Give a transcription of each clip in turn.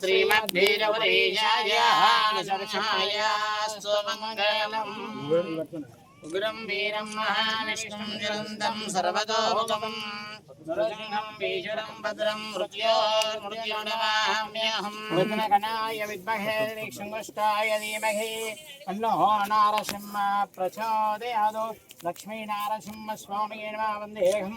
శ్రీమద్భీరవరేయాయ ఉగ్రం వీరం మహావిష్ణుం జలంతం సర్వతోముఖం. నృసింహం భీషణం భద్రం మృత్యోర్మృత్యుడమామ్యహం గణాయ విద్మహే శృంగుష్టాయ ధీమహి తన్నో నారసింహ ప్రచోదయాదో లక్ష్మీ నారసింహ స్వామి నమః వందేహం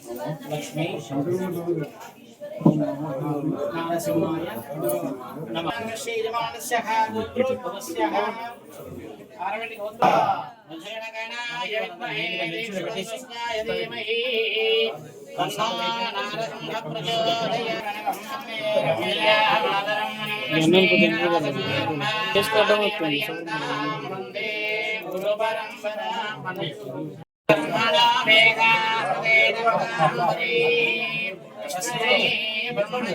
మృగజవిజం తత్ర భూతపణిమిందు లక్ష్మీ నారసింహాయ నమః శ్రీజమానస్యః ఆరవటి గోత్ర వజ్రగణాయ విద్మహే దేవకృష్ణాయ ధీమహి తన్నో నారసింహ ప్రచోదయాత్ వందే గురు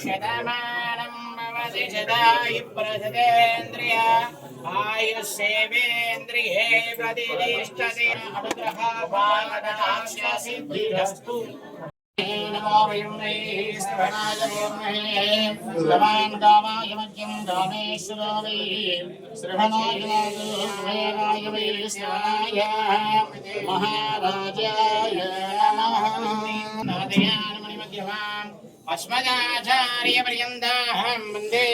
శతమానం భవతి శతాయు ప్రసదేంద్రియ ఆయుషేవేంద్రియే ప్రతిష్టతి అనుగ్రహ భాగదాక్ష సిద్ధిరస్తు నమో వై శ్రవణాయ పూర్ణే శ్రవాన్ కామాయ మధ్యం కామేశ్వరో వై శ్రవణాయ నాయ వై శ్రవణాయ మహారాజాయ నమః నాదయానమణి మధ్యమాం అస్మదాచార్య పర్యంతాహం వందే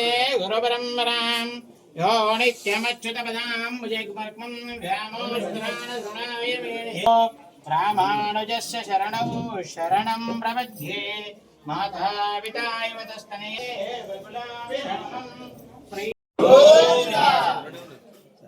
గురుపరంపరాం. యో నిత్యమచ్యుతపదాం. విజయకుమర్కం వ్యామోషుధనాయ రామానుజస్య శరణౌ శరణం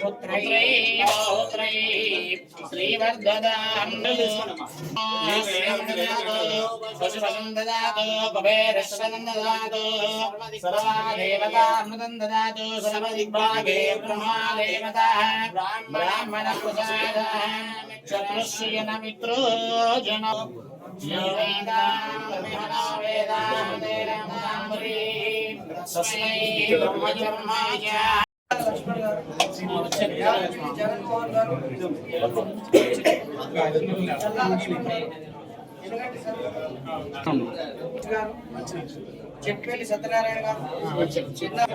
వదస్తనే విపులాభిరామం ప్రియ అన్న విష్ణు శ్రీమాన్ సర్వదిగ్భాగే బ్రహ్మాదేవత బ్రాహ్మణ చతుశ్రియన మిత్రో జన నారాయణ లక్ష్మణ్ సత్యనారాయణ గారు చిన్న ఉన్నారు.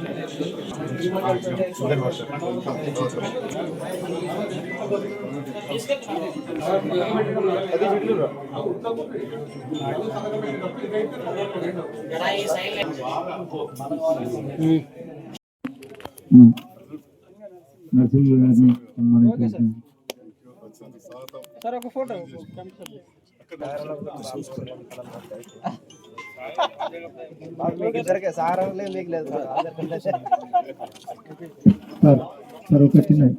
నరసింహ గారిని సన్మానించారు సార్ ఒక ఫోటో మీకు ఇద్దరికే సారం లేదు మీకు లేదు సార్ సార్ సార్ ఒక చిన్న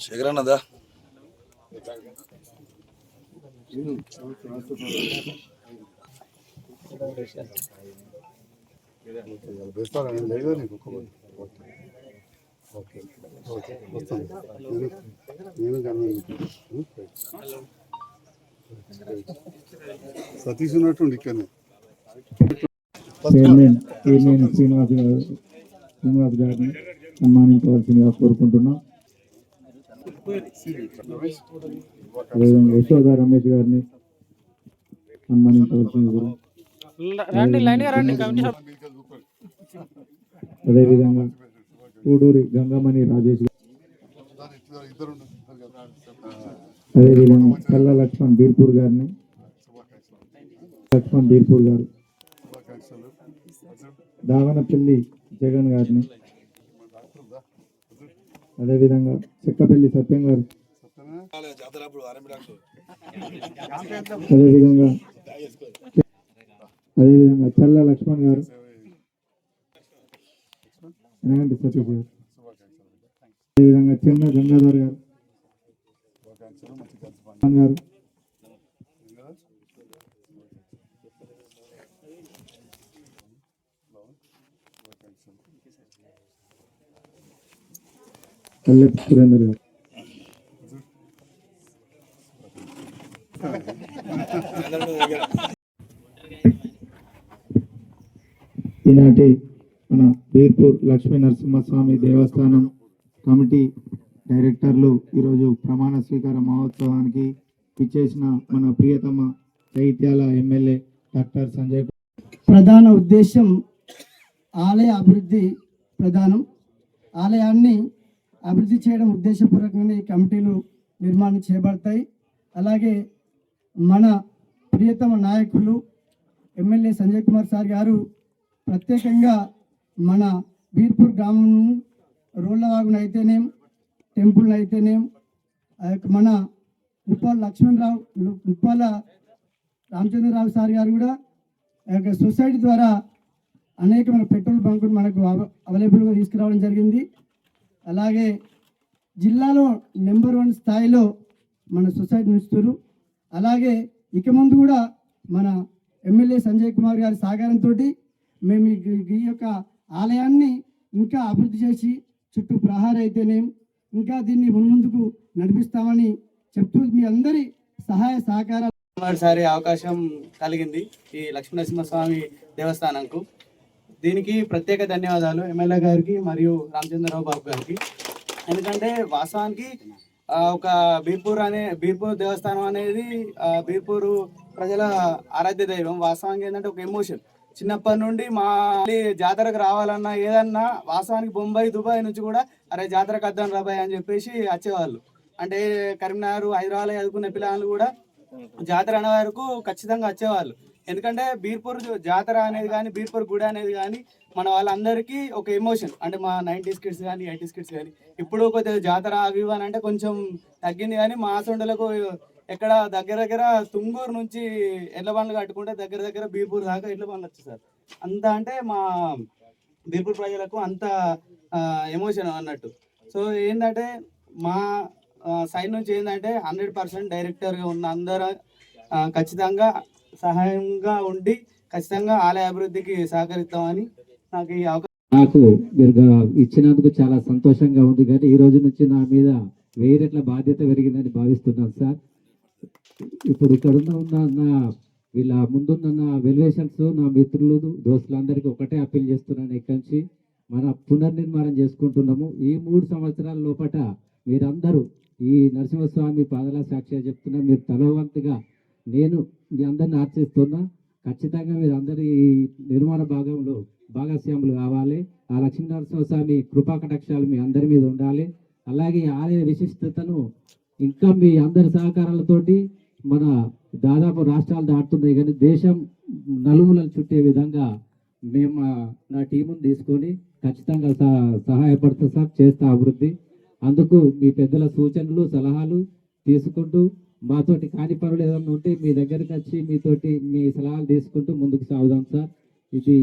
శేఖరన్నదా సతీష్ ఉన్నట్టుండి ఇక్కడ చైర్మన్ చైర్మన్ శ్రీనివాస్ గారు శ్రీనివాస్ గారిని సన్మానించవలసిందిగా కోరుకుంటున్నాం. అదేవిధంగా యశోద రమేష్ గారిని సన్మానించవలసింది కూడా రండి లైన్గా రండి కమిటీ. అదేవిధంగా కూడూరి గంగమణి రాజేష్ అదేవిధంగా కల్లా లక్ష్మణ్ బీర్పూర్ గారిని. లక్ష్మణ్ బీర్పూర్ గారు. దావనపల్లి జగన్ గారిని. అదేవిధంగా చెక్కపల్లి సత్యం గారు. అదేవిధంగా అదేవిధంగా చల్ల లక్ష్మణ్ గారు ఎనగంటి సతీష్ గారు అదేవిధంగా చిన్న గంగాధర్ గారు శుభాకాంక్షలు మంచి కలిసి పని లక్ష్మణ్ గారు కల్లెప్ప సురేందర్ గారు వీర్పూర్ బీర్పూర్ లక్ష్మీ నరసింహస్వామి దేవస్థానం కమిటీ డైరెక్టర్లు ఈరోజు ప్రమాణ స్వీకార మహోత్సవానికి ఇచ్చేసిన మన ప్రియతమ చైత్యాల ఎమ్మెల్యే డాక్టర్ సంజయ్ ప్రధాన ఉద్దేశం ఆలయ అభివృద్ధి ప్రధానం. ఆలయాన్ని అభివృద్ధి చేయడం ఉద్దేశపూర్వకంగా ఈ కమిటీలు నిర్మాణం చేయబడతాయి. అలాగే మన ప్రియతమ నాయకులు ఎమ్మెల్యే సంజయ్ కుమార్ సార్ గారు ప్రత్యేకంగా మన బీర్పూర్ గ్రామం రోళ్ళవాగును అయితేనేం టెంపుల్ అయితేనేం ఆ యొక్క మన ఉప్పాల లక్ష్మణరావు ఉప్పాల రామచంద్రరావు సార్ గారు కూడా ఆ యొక్క సొసైటీ ద్వారా అనేకమైన పెట్రోల్ బంకులు మనకు అవైలబుల్గా తీసుకురావడం జరిగింది. అలాగే జిల్లాలో నెంబర్ వన్ స్థాయిలో మన సొసైటీ ఉంచుతారు అలాగే ఇక ముందు కూడా మన ఎమ్మెల్యే సంజయ్ కుమార్ గారి సహకారంతో మేము ఈ యొక్క ఆలయాన్ని ఇంకా అభివృద్ధి చేసి చుట్టూ ప్రహార అయితేనేం ఇంకా దీన్ని మున్ముందుకు నడిపిస్తామని చెప్తూ మీ అందరి సహాయ సహకారాలు. మొదటిసారి అవకాశం కలిగింది ఈ లక్ష్మీనరసింహస్వామి దేవస్థానంకు. దీనికి ప్రత్యేక ధన్యవాదాలు ఎమ్మెల్యే గారికి మరియు రామచంద్రరావు బాబు గారికి. ఎందుకంటే వాస్తవానికి ఒక బీర్పూర్ అనే బీర్పూర్ దేవస్థానం అనేది బీర్పూరు బీర్పూర్ ప్రజల ఆరాధ్య దైవం. వాస్తవానికి ఏంటంటే ఒక ఎమోషన్. చిన్నప్పటి నుండి మా జాతరకు రావాలన్నా ఏదన్నా వాస్తవానికి బొంబాయి దుబాయ్ నుంచి కూడా అరే జాతరకు వద్దాం రాబాయ్ అని చెప్పేసి వచ్చేవాళ్ళు. అంటే కరీంనగర్ హైదరాబాద్ చదువుకునే పిల్లలు కూడా జాతర అనే వరకు ఖచ్చితంగా వచ్చేవాళ్ళు. ఎందుకంటే బీర్పూర్ జాతర అనేది కానీ బీర్పూర్ గుడి అనేది కానీ మన వాళ్ళందరికీ ఒక ఎమోషన్. అంటే మా నైంటీస్ కిడ్స్ కానీ ఎయిటీస్ కిడ్స్ కానీ ఇప్పుడు కొద్దిగా జాతర అవి అని అంటే కొంచెం తగ్గింది కానీ మా సొండలకు ఇక్కడ దగ్గర దగ్గర తుంగూరు నుంచి ఎడ్ల బండ్లు కట్టుకుంటే దగ్గర దగ్గర బీర్పూర్ దాకా ఎడ్ల బండ్లు వచ్చాయి సార్. అంత అంటే మా బీర్పూర్ ప్రజలకు అంత ఎమోషన్ అన్నట్టు. సో ఏంటంటే మా సైడ్ నుంచి ఏంటంటే హండ్రెడ్ పర్సెంట్ డైరెక్టర్గా ఉన్న అందరూ ఖచ్చితంగా సహాయంగా ఉండి ఖచ్చితంగా ఆలయ అభివృద్ధికి సహకరిస్తామని నాకు ఈ అవకాశం నాకు ఇచ్చినందుకు చాలా సంతోషంగా ఉంది. కానీ ఈ రోజు నుంచి నా మీద వేరేట్ల బాధ్యత పెరిగిందని భావిస్తున్నాను సార్. ఇప్పుడు ఇక్కడ ఉన్న నా వీళ్ళ ముందున్న వెల్వేషన్స్ నా మిత్రులు దోస్తులందరికీ ఒకటే అప్పీల్ చేస్తున్నాను ఇక్కడి నుంచి. మన పునర్నిర్మాణం చేసుకుంటున్నాము. ఈ మూడు సంవత్సరాల లోపట మీరందరూ ఈ నరసింహస్వామి పాదల సాక్షిగా చెప్తున్నా మీరు తలవంతుగా నేను మీ అందరిని ఆర్చిస్తున్నా ఖచ్చితంగా మీరు అందరి ఈ నిర్మాణ భాగంలో భాగస్వాములు కావాలి. ఆ లక్ష్మీ నరసింహస్వామి కృపా కటాక్షాలు మీ అందరి మీద ఉండాలి. అలాగే ఆలయ విశిష్టతను ఇంకా మీ అందరి సహకారాలతోటి మన దాదాపు రాష్ట్రాలు దాటుతున్నాయి కానీ దేశం నలుమూలలు చుట్టే విధంగా మేము నా టీముని తీసుకొని ఖచ్చితంగా సహ- సహాయపడతా సార్ చేస్తా అభివృద్ధి. అందుకు మీ పెద్దల సూచనలు సలహాలు తీసుకుంటూ మాతోటి కాని పనులు ఏదైనా ఉంటే మీ దగ్గరికి వచ్చి మీతోటి మీ సలహాలు తీసుకుంటూ ముందుకు సాగుదాం సార్. ఇది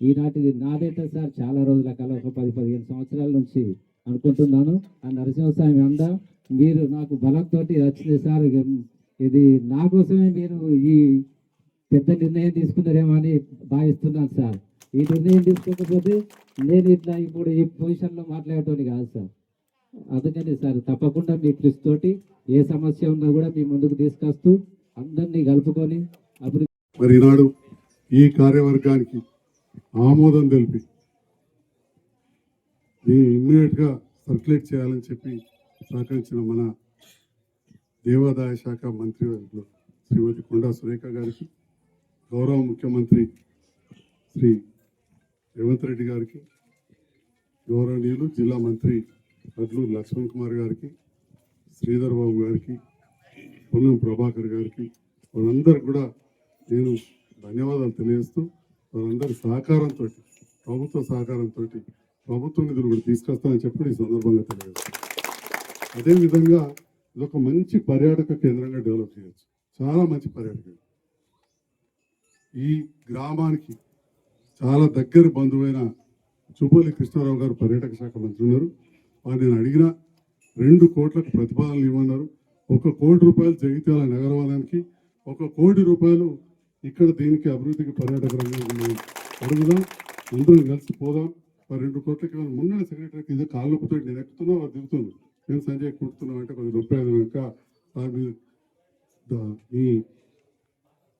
ఈనాటిది నాదైతే సార్ చాలా రోజుల కాలం ఒక పది పదిహేను సంవత్సరాల నుంచి అనుకుంటున్నాను. ఆ నరసింహస్వామి అంద మీరు నాకు బలంతో వచ్చింది సార్ ఇది నా కోసమే మీరు ఈ పెద్ద నిర్ణయం తీసుకున్నారేమో అని భావిస్తున్నాను సార్. ఈ నిర్ణయం తీసుకోకపోతే నేను ఇట్లా ఇప్పుడు ఈ పొజిషన్లో మాట్లాడటం కాదు సార్. అందుకని సార్ తప్పకుండా మీ కృషి తోటి ఏ సమస్య ఉన్నా కూడా మీ ముందుకు తీసుకొస్తూ అందరినీ కలుపుకొని అభివృద్ధి మరి ఈనాడు ఈ కార్యవర్గానికి ఆమోదం తెలిపి దీన్ని ఇమ్మీడియట్గా సర్క్యులేట్ చేయాలని చెప్పి సహకరించిన మన దేవాదాయ శాఖ మంత్రి శ్రీమతి కొండా సురేఖ గారికి గౌరవ ముఖ్యమంత్రి శ్రీ రేవంత్ రెడ్డి గారికి గౌరవనీయులు జిల్లా మంత్రి అడ్లు లక్ష్మణ్ కుమార్ గారికి శ్రీధర్ బాబు గారికి పొన్నం ప్రభాకర్ గారికి వాళ్ళందరికీ కూడా నేను ధన్యవాదాలు తెలియజేస్తూ వాళ్ళందరి సహకారంతో ప్రభుత్వ సహకారంతో ప్రభుత్వ నిధులు కూడా తీసుకొస్తానని చెప్పి ఈ సందర్భంగా తెలియజేస్తాను అదేవిధంగా ఇది ఒక మంచి పర్యాటక కేంద్రంగా డెవలప్ చేయొచ్చు. చాలా మంచి పర్యాటక ఈ గ్రామానికి చాలా దగ్గర బంధువైన చుబ్బోలి కృష్ణారావు గారు పర్యాటక శాఖ మంత్రి ఉన్నారు. వారు నేను అడిగిన రెండు కోట్లకు ప్రతిపాదనలు ఇవ్వన్నారు ఒక కోటి రూపాయలు జగిత్యాల నగరవాదానికి ఒక కోటి రూపాయలు ఇక్కడ దీనికి అభివృద్ధికి పర్యాటక రంగం అడుగుదాం. అందరం కలిసి పోదాం. మరి రెండు కోట్లకి ఏమైనా మొన్న సెక్రటరీకి ఇదే కాళ్ళు నొప్పితో నేను ఎక్కుతున్నావు అది దిగుతుంది. నేను సంజయ్ కుడుతున్నావు అంటే కొంచెం రూపాయలు కనుక దాని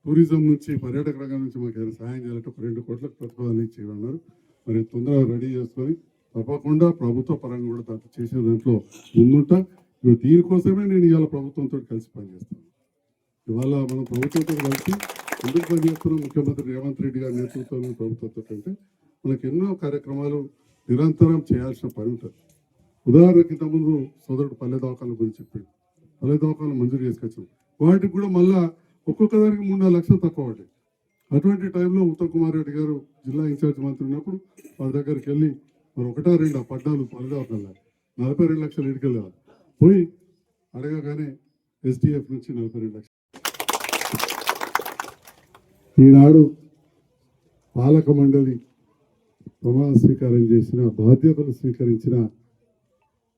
టూరిజం నుంచి పర్యాటక రంగం నుంచి మాకు ఏదైనా సహాయం చేయాలంటే ఒక రెండు కోట్లకు ప్రతిపాదన చేయమన్నారు మరి తొందరగా రెడీ చేసుకొని తప్పకుండా ప్రభుత్వ పరంగా కూడా దాంట్లో చేసే దాంట్లో ముందుంటా. దీనికోసమే నేను ఇవాళ ప్రభుత్వంతో కలిసి పనిచేస్తాను. ఇవాళ మనం ప్రభుత్వంతో కలిసి ఎందుకు పనిచేస్తున్నాం? ముఖ్యమంత్రి రేవంత్ రెడ్డి గారి నేతృత్వంలో ప్రభుత్వంతో అంటే మనకి ఎన్నో కార్యక్రమాలు నిరంతరం చేయాల్సిన పని ఉంటుంది. ఉదాహరణకి ఇంతకుముందు సోదరుడు పల్లె దవాఖాన గురించి చెప్పాడు. పల్లె దవాఖాన మంజూరు చేసుకొచ్చాం. వాటికి కూడా మళ్ళా ఒక్కొక్క దానికి మూడు నాలుగు లక్షలు తక్కువ పడ్డాయి. అటువంటి టైంలో ఉత్తమ్ కుమార్ రెడ్డి గారు జిల్లా ఇన్ఛార్జ్ మంత్రి ఉన్నప్పుడు వాళ్ళ దగ్గరికి వెళ్ళి మరి ఒకటా రెండు? ఆ పడ్డాలు పల్లె నలభై రెండు లక్షలు ఇటుకెళ్ళాలి పోయి అడగగానే ఎస్డిఎఫ్ నుంచి నలభై రెండు లక్షలు. ఈనాడు పాలక మండలి ప్రమాణ స్వీకారం చేసిన బాధ్యతలు స్వీకరించిన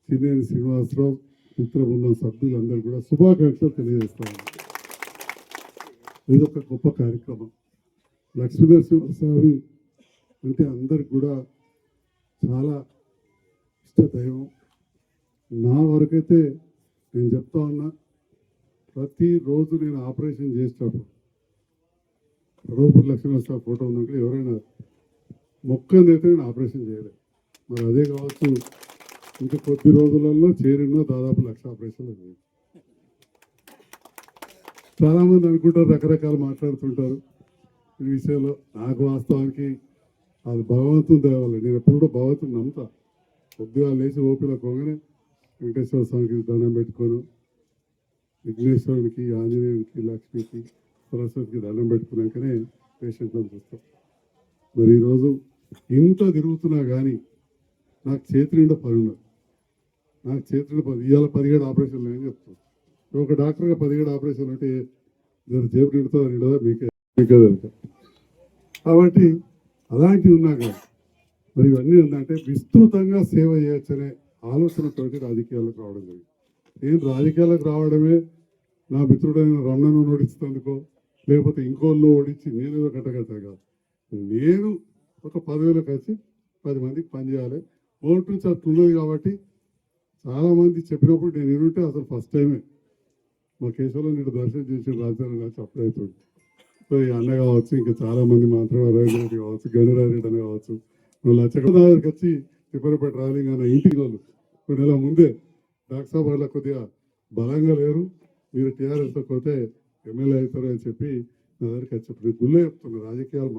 సినేని శ్రీనివాసరావు మిత్ర బృందం సభ్యులందరూ కూడా శుభాకాంక్షలు తెలియజేస్తాను ఇది ఒక గొప్ప కార్యక్రమం. లక్ష్మీనరసింహస్వామి అంటే అందరికి కూడా చాలా ఇష్ట దైవం నా వరకైతే నేను చెప్తా ఉన్నా ప్రతిరోజు నేను ఆపరేషన్ చేసేటప్పుడు రూపర్ లక్ష్మీనరసింహ ఫోటో ఉందంటే ఎవరైనా మొక్కందైతే నేను ఆపరేషన్ చేయలేదు. మరి అదే కావచ్చు ఇంకా కొద్ది రోజులలో చేరిన దాదాపు లక్ష ఆపరేషన్లు అయ్యాయి. చాలా మంది అనుకుంటారు రకరకాలు మాట్లాడుతుంటారు. ఈ విషయంలో నాకు వాస్తవానికి అది భగవంతుని దేవాలి నేను ఎప్పుడు కూడా భగవంతుని నమ్ముతా. కొద్దిగా లేచి ఓపిలో పోగానే వెంకటేశ్వర స్వామికి దండం పెట్టుకోను విఘ్నేశ్వరునికి ఆంజనేయునికి లక్ష్మికి సరస్వతికి దండం పెట్టుకున్నాకనే పేషెంట్లను చూస్తాం. మరి ఈరోజు ఇంత తిరుగుతున్నా కానీ నాకు చేతి నిండా పని ఉన్నది. నాకు చేతి నిండా పది ఇవాళ పదిహేడు ఆపరేషన్లు అని చెప్తాను ఒక డాక్టర్గా పదిహేడు ఆపరేషన్లు అంటే నేను జేబు నిండుతా నిండదా మీకే మీకే కాబట్టి అలాంటివి ఉన్నా కానీ మరి ఇవన్నీ ఏంటంటే విస్తృతంగా సేవ చేయొచ్చనే ఆలోచనతోటి రాజకీయాలకు రావడం జరిగింది. నేను రాజకీయాలకు రావడమే నా మిత్రుడైన రమణను ఓడించినందుకో లేకపోతే ఇంకోళ్ళు ఓడించి నేను ఏదో కట్టగలుగుతాను కాదు. నేను ఒక పదవిలో కలిసి పది మందికి పనిచేయాలి ఓటు నుంచి అట్లా ఉండదు కాబట్టి చాలామంది చెప్పినప్పుడు నేను వినుంటే అసలు ఫస్ట్ టైమే మా కేశవలో నేను దర్శనం చేసిన రాజధాని నాకు అప్పుడైతుంది సో ఈ అన్న కావచ్చు ఇంకా చాలామంది మాత్రమే మాత్రం కావచ్చు గణరారెడ్డి అని కావచ్చు వాళ్ళు లచ్చ దగ్గరికి వచ్చి తిప్పరపేట రాలింగ్ అన్న ఇంటికి వాళ్ళు కొన్ని నెలల ముందే డాక్టర్ సాబ్ వాళ్ళ కొద్దిగా బలంగా లేరు. మీరు టీఆర్ఎస్లో పోతే ఎమ్మెల్యే అవుతారు అని చెప్పి నా దగ్గరికి వచ్చి చెప్పారు గుళ్ళే చెప్తున్నారు రాజకీయాలు